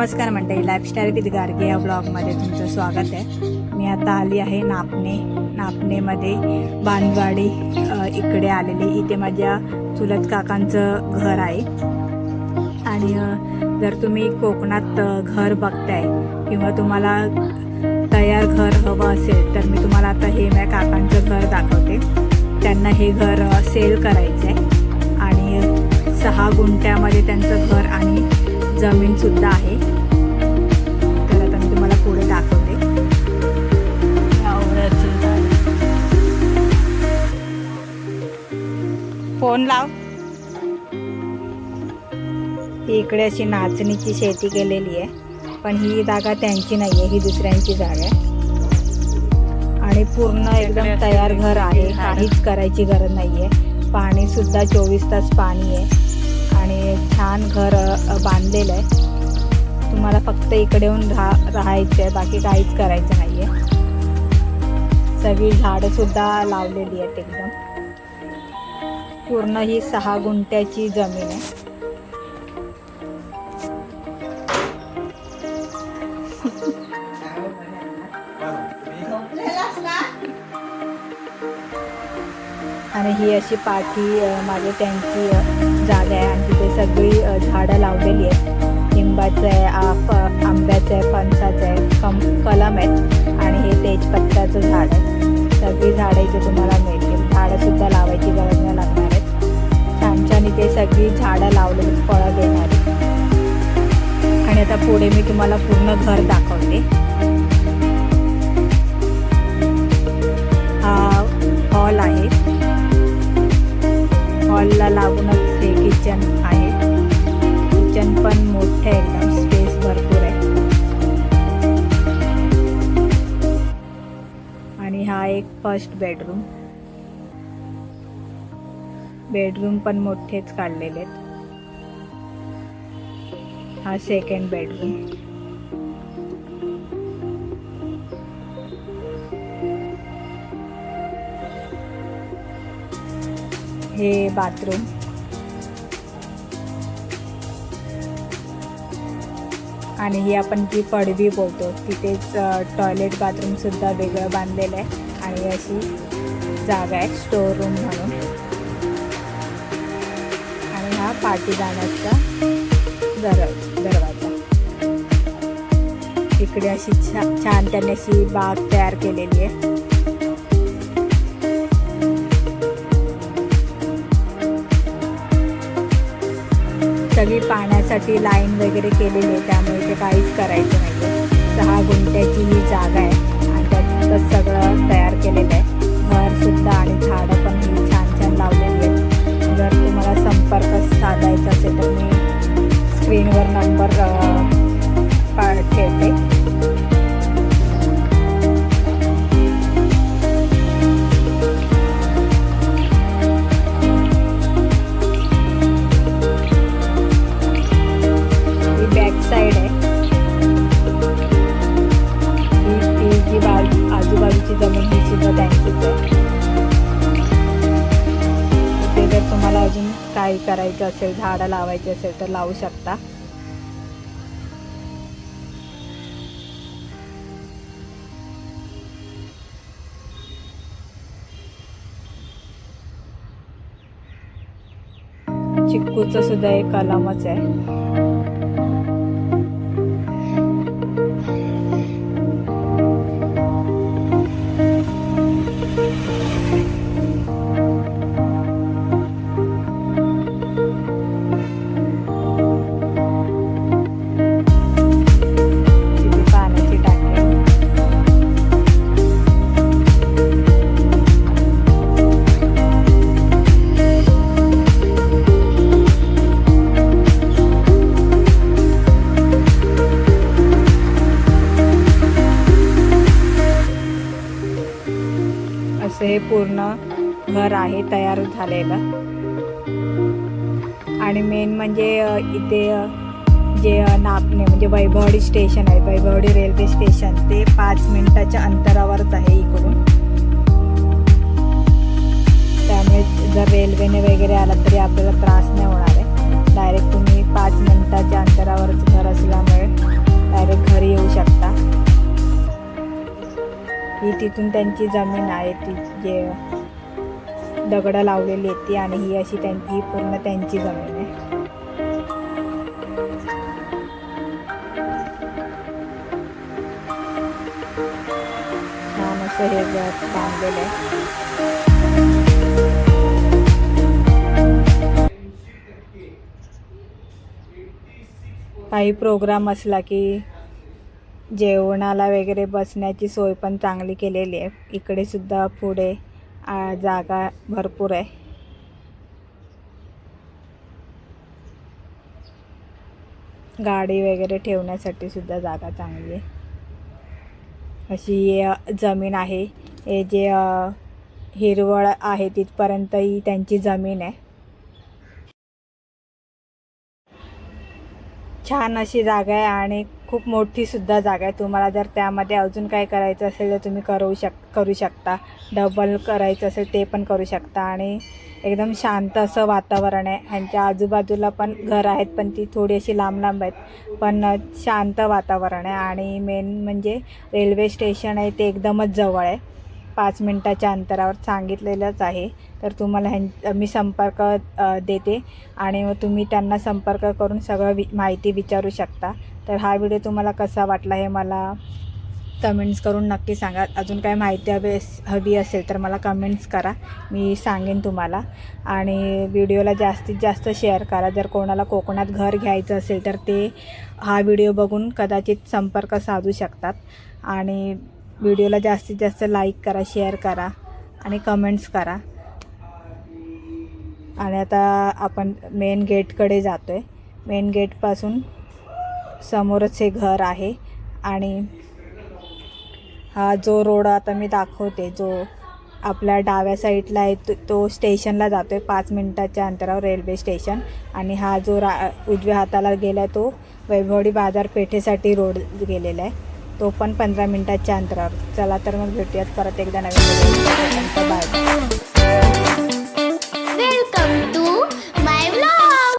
नमस्कार मंडळी lifestyle with गार्गे या ब्लॉगमध्ये तुमचं स्वागत आहे. मी आता आली आहे नापणे नापणेमध्ये बांधवाडी इकडे आलेली. इथे माझ्या चुलत काकांचं घर आहे. आणि जर तुम्ही कोकणात घर बघताय किंवा तुम्हाला तयार घर हवं असेल तर मी तुम्हाला आता हे माझ्या काकांचं घर दाखवते. त्यांना हे घर सेल करायचं आहे आणि सहा गुंठ्यामध्ये त्यांचं घर आणि जमीनसुद्धा आहे. तर आता मी तुम्हाला पुढे दाखवते. फोन लाव. इकडे अशी नाचणीची शेती केलेली आहे. पण ही जागा त्यांची नाही आहे ही दुसऱ्यांची जागा आहे. आणि पूर्ण एकदम तयार घर आहे. काहीच करायची गरज नाही आहे पाणी सुद्धा चोवीस तास पाणी आहे. आणि छान घर बांधलेलं आहे. तुम्हाला फक्त इकडे येऊन राहा राहायचं आहे बाकी काहीच करायचं नाही आहे सगळी झाडंसुद्धा लावलेली आहेत एकदम. पूर्ण ही सहा गुंठ्याची जमीन आहे. आणि ही अशी पाठी अ, त्यांची जागा आहे. आणि तिथे सगळी झाडं लावलेली आहेत. लिंबाचं आहे आफ आंब्याचं आहे फणसाचं आहे कम कलम आहेत. आणि हे तेजपत्त्याचं झाड आहे. सगळी झाडं इथे तुम्हाला मिळतील. झाडंसुद्धा लावायची गरज नाही लागणार आहेत छान छान इथे सगळी झाडं लावलेली फळं देणारी आणि आता पुढे मी तुम्हाला पूर्ण घर दाखवते. हॉलला लागूनच हे किचन आहे. किचन पण मोठं आहे एकदम स्पेस भरपूर आहे. आणि हा एक फर्स्ट बेडरूम बेडरूम पण मोठेच काढलेले आहेत. हा सेकंड बेडरूम हे बाथरूम. आणि ही आपण जी पडवी बोलतो तिथेच टॉयलेट बाथरूमसुद्धा वेगळं बांधलेलं आहे. आणि अशी जागा आहे स्टोर रूम म्हणून. आणि हा पाठी जाण्याचा दर दरवाजा. इकडे अशी छा छान त्याने अशी बाग तयार केलेली आहे. सगळी पाण्यासाठी लाईन वगैरे केलेली आहे त्यामुळे ते काहीच करायचं नाही आहे सहा गुंठ्याची ही जागा आहे आणि त्यात सगळं तयार केलेलं आहे. घरसुद्धा आणि झाडं पण ही छान छान लावलेली आहेत. जर तुम्हाला संपर्क साधा तुम्हाला अजून काही करायचं असेल झाडं लावायची असेल तर लावू शकता. चिक्कूचं सुद्धा एक कलमच आहे. पूर्ण घर आहे तयार झालेलं आणि मेन म्हणजे इथे जे नापणे म्हणजे वैभवडी स्टेशन आहे वैभवडी रेल्वे स्टेशन ते पाच मिनिटाच्या अंतरावरच आहे इकडून. त्यामुळे जर रेल्वेने वगैरे आला तरी आपल्याला त्रास नाही होणार आहे. डायरेक्ट तुम्ही पाच मिनिटाच्या अंतरावरच घर असल्यामुळे डायरेक्ट घरी येऊ शकता. ही तिथून त्यांची जमीन आहे ती जे दगडं लावलेली आहेत ती आणि ही अशी त्यांची ही पूर्ण त्यांची जमीन आहे. छान असं हे बांधलेलं आहे. काही प्रोग्राम असला की जेवणाला वगैरे बसण्याची सोय पण चांगली केलेली आहे. इकडे सुद्धा पुढे जागा भरपूर आहे. गाडी वगैरे ठेवण्यासाठी सुद्धा जागा चांगली आहे. अशी जमीन आहे. हे जे हिरवळ आहे तिथपर्यंत ही त्यांची जमीन आहे. छान अशी जागा आहे आणि खूप मोठी सुद्धा जागा आहे. तुम्हाला जर त्यामध्ये अजून काय करायचं असेल तर तुम्ही करू शक करू शकता. डबल करायचं असेल ते पण करू शकता. आणि एकदम शांत असं वातावरण आहे. ह्यांच्या आजूबाजूला पण घर आहेत पण ती थोडी अशी लांब लांब आहेत. पण शांत वातावरण आहे. आणि मेन म्हणजे रेल्वे स्टेशन आहे ते एकदमच जवळ आहे. पाच मिनटाच्या अंतरावर सांगितलेलंच आहे. तर तुम्हाला ह्यां मी संपर्क देते आणि मग तुम्ही त्यांना संपर्क करून सगळं वि माहिती विचारू शकता. तर हा व्हिडिओ तुम्हाला कसा वाटला हे मला कमेंट्स करून नक्की सांगा. अजून काय माहिती हवी अस- हवी असेल तर मला कमेंट्स करा. मी सांगेन तुम्हाला. आणि व्हिडिओला जास्तीत जास्त शेअर करा. जर कोणाला कोकणात घर घ्यायचं असेल तर ते हा व्हिडिओ बघून कदाचित संपर्क साधू शकतात. आणि व्हिडिओला जास्तीत जास्त लाईक करा शेअर करा आणि कमेंट्स करा. आणि आता आपण मेन गेटकडे जातो आहे मेन गेटपासून समोरच हे घर आहे आणि हा जो रोड आता मी दाखवते जो आपल्या डाव्या साईडला आहे तो तो स्टेशनला जातो आहे पाच मिनटाच्या अंतरावर रेल्वे स्टेशन आणि हा जो रा उजव्या हाताला गेला आहे तो वैभवडी बाजारपेठेसाठी रोड गेलेला आहे. तो पण पंधरा मिनटाच्या अंतरावर. चला तर मग भेटूयात परत एकदा नवीन बाय.